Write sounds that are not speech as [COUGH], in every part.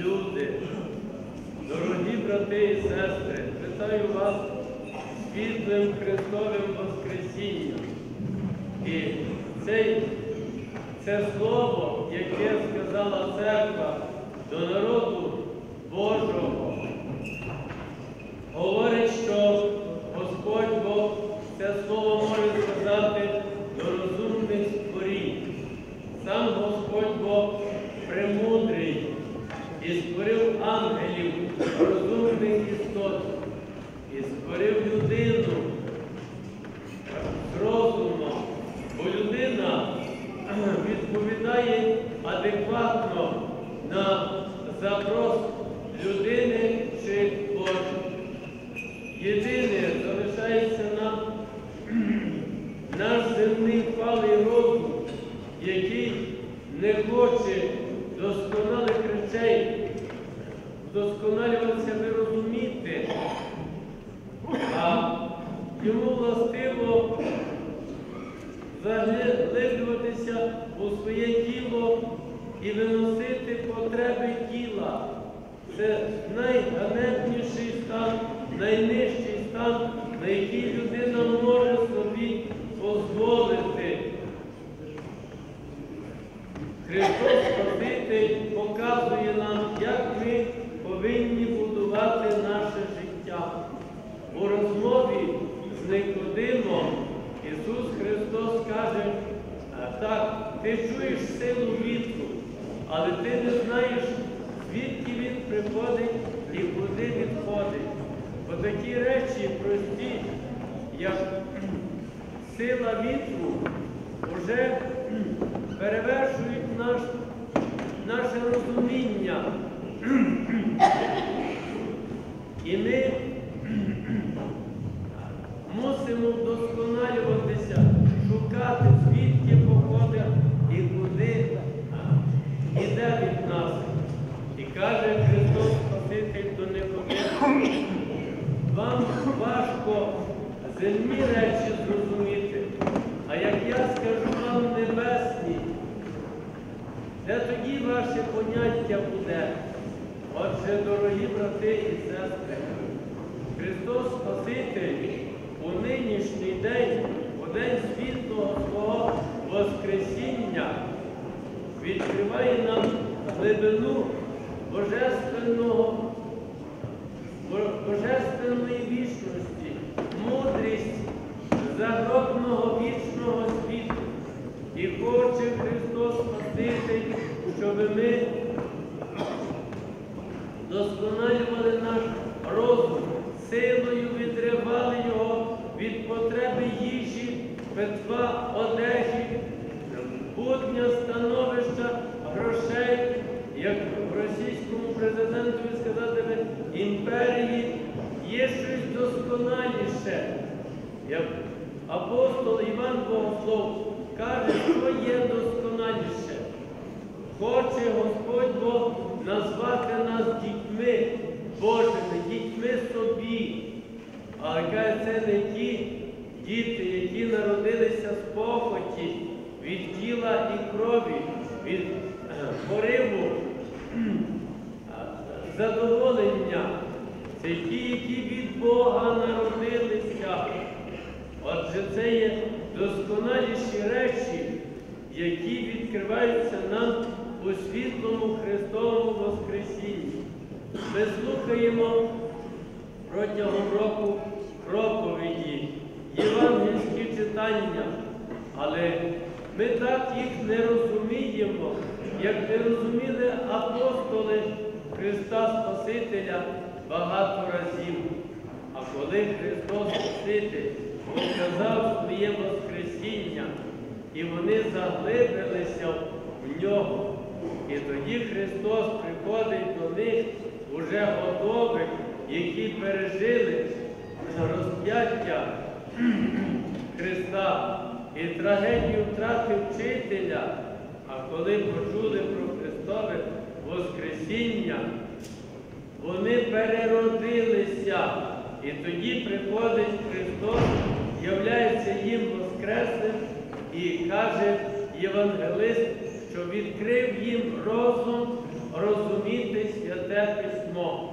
люди, дорогі брати і сестри, вітаю вас світлим Христовим Воскресінням. І цей, це слово, яке сказала церква до народу Божого, говорить. Адекватно на запрос людини чи Божої. Єдине залишається нам [CLEARS THROAT] наш земний палий розум, який не хоче досконалих речей, вдосконалюватися ви розуміти, а йому властиво заглиблюватися у своє тіло і виносити потреби тіла. Це найганебніший стан, найнижчий стан, на який людина може собі дозволити. Христос Спаситель показує нам, як ми повинні будувати наше життя. У розмові з Никодимом Ісус Христос каже, так, ти чуєш силу вітру, але ти не знаєш, звідки він приходить і куди відходить. Бо такі речі прості, як сила вітру, вже перевершують наш, наше розуміння. І ми мусимо вдосконалюватися, шукати, звідки походить і куди іде від нас. І каже Христос Спаситель до Никодима, вам важко земні речі зрозуміти, а як я скажу вам небесні, де тоді ваше поняття буде? Отже, дорогі брати і сестри, Христос Спаситель у нинішній день, у день світлого свого Воскресіння, відкриває нам глибину Божественного, Божественної вічності, мудрість загробного вічного світу. І хоче Христос Спаситель, щоб ми досконалювали наш розум, силою відривали його від потреби їжі, питва, одежі, будня становища, грошей, як російському президентові сказати би, імперії, є щось досконаліше. Як апостол Іван Богослов каже, що є досконаліше. Хоче Господь Бог назвати нас дітьми Божими, дітьми собі. Але каже, це не ті діти, які народилися з похоті від тіла і крові, від е, пориву [CLEARS THROAT] задоволення. Це ті, які від Бога народилися. Отже, це є досконаліші речі, які відкриваються нам у світлому Христовому Воскресінні. Ми слухаємо протягом року проповіді, євангельські читання, але ми так їх не розуміємо, як не розуміли апостоли Христа Спасителя багато разів. А коли Христос Спаситель показав своє Воскресіння, і вони заглибилися в нього, і тоді Христос приходить до них уже готових, які пережили розп'яття Христа і трагедію втрати вчителя. А коли почули про Христове Воскресіння, вони переродилися. І тоді приходить Христос, являється їм Воскресним і каже Євангелист, що відкрив їм розум розуміти святе письмо.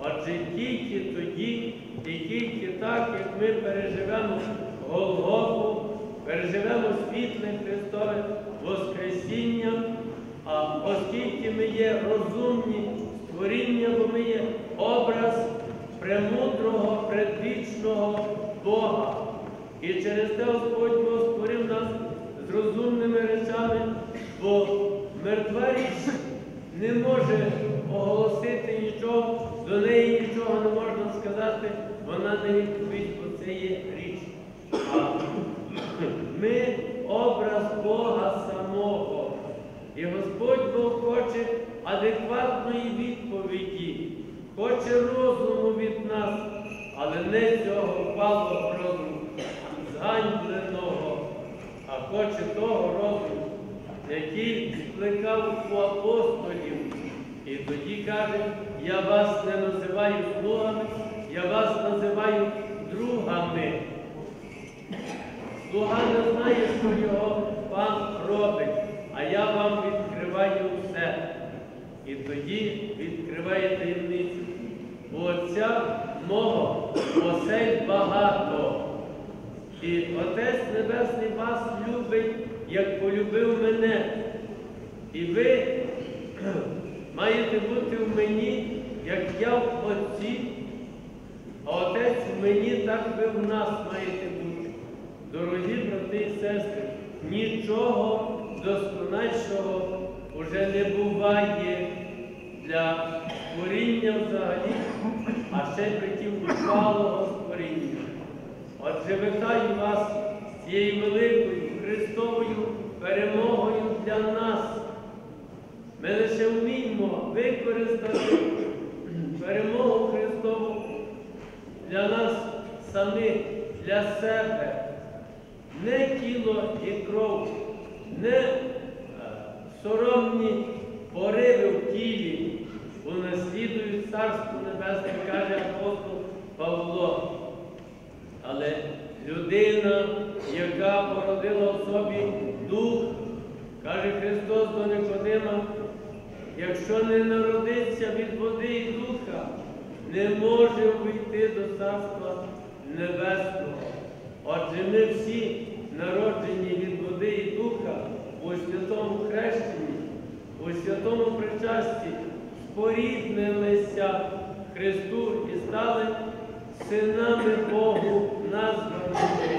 Отже, тільки тоді, і тільки так, як ми переживемо Голгофу, переживемо світле Христове Воскресіння. а оскільки ми є розумні створіння, бо ми є образ премудрого, предвічного Бога. І через те Господь Бог створив нас з розумними речами, бо мертва річ не може оголосити нічого, до неї нічого не можна сказати, вона не відповідь, бо це є річ. А ми образ Бога самого. І Господь Бог хоче адекватної відповіді, хоче розуму від нас, але не цього розуму, зганьбленого, а хоче того розуму, який скликав у апостолів. І тоді каже, я вас не називаю слугами, я вас називаю другами. Слуга не знає, що його пан робить, а я вам відкриваю все. І тоді відкриває таємницю. У Отця мого осель багато. І Отець Небесний вас любить, як полюбив мене. І ви [CLEARS THROAT] маєте бути в мені, як я в Отці, а Отець в мені, так ви в нас маєте бути. Дорогі брати і сестри, нічого досконачого вже не буває для створіння взагалі, а ще притім впалого створіння. Отже, вітаю вас з цією великою Христовою перемогою для нас. Ми лише вміємо використати перемогу Христову для нас самих, для себе. Не тіло і кров, не е, соромні пориви в тілі унаслідують Царство Небесне, каже апостол Павло. Але людина, яка породила в собі дух, каже Христос до Никодима, якщо не народиться від води і духа, не може увійти до Царства Небесного. Отже, ми всі народжені від води і духа у святому хрещенні, у святому причасті споріднилися Христу і стали синами Богу названими.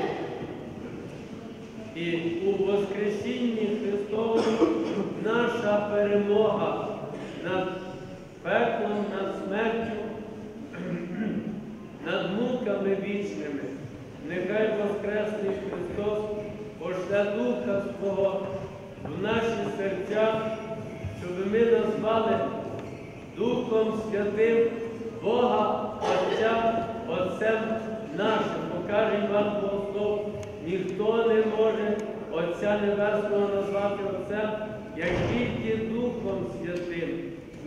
І у Воскресінні Христовому наша перемога над пеклом, над смертю, над муками вічними. Нехай Воскресний Христос пошле Духа Свого в наші серця, щоб ми назвали Духом Святим Бога Отця, Отцем нашим. Покаже Іван Богослов, ніхто не може Отця Небесного назвати Отцем, як тільки Духом Святим.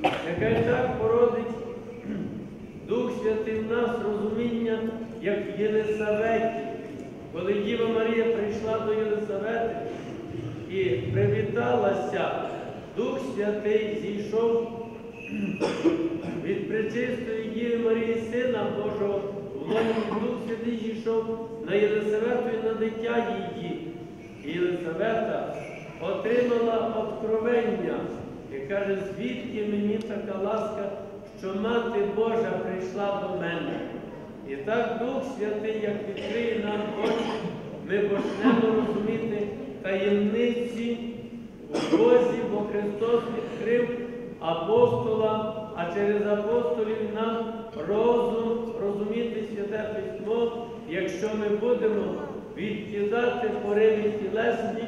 Нехай так породить Дух Святий в нас розуміння, як в Єлисаветі. Коли Діва Марія прийшла до Єлисавети і привіталася, Дух Святий зійшов від пречистої Діви Марії Сина Божого, в лоні Дух Святий зійшов на Єлисавету і на дитя її. І Єлисавета отримала откровення і каже, звідки мені така ласка, що Мати Божа прийшла до мене. І так Дух Святий, як відкриє нам очі, ми почнемо розуміти таємниці у Бозі, бо Христос відкрив апостолам, а через апостолів нам розум якщо ми будемо відкидати пориви тілесні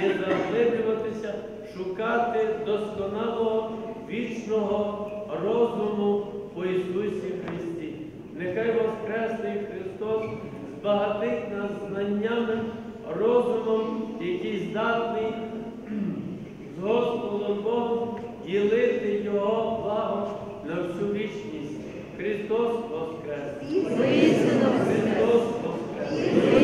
і заглиблюватися, шукати досконалого вічного розуму по Ісусі Христі. Нехай Воскресний Христос збагатить нас знаннями, розумом, який здатний з Господом Богом ділити Його благо на всю вічність. Христос Воскрес! Amen.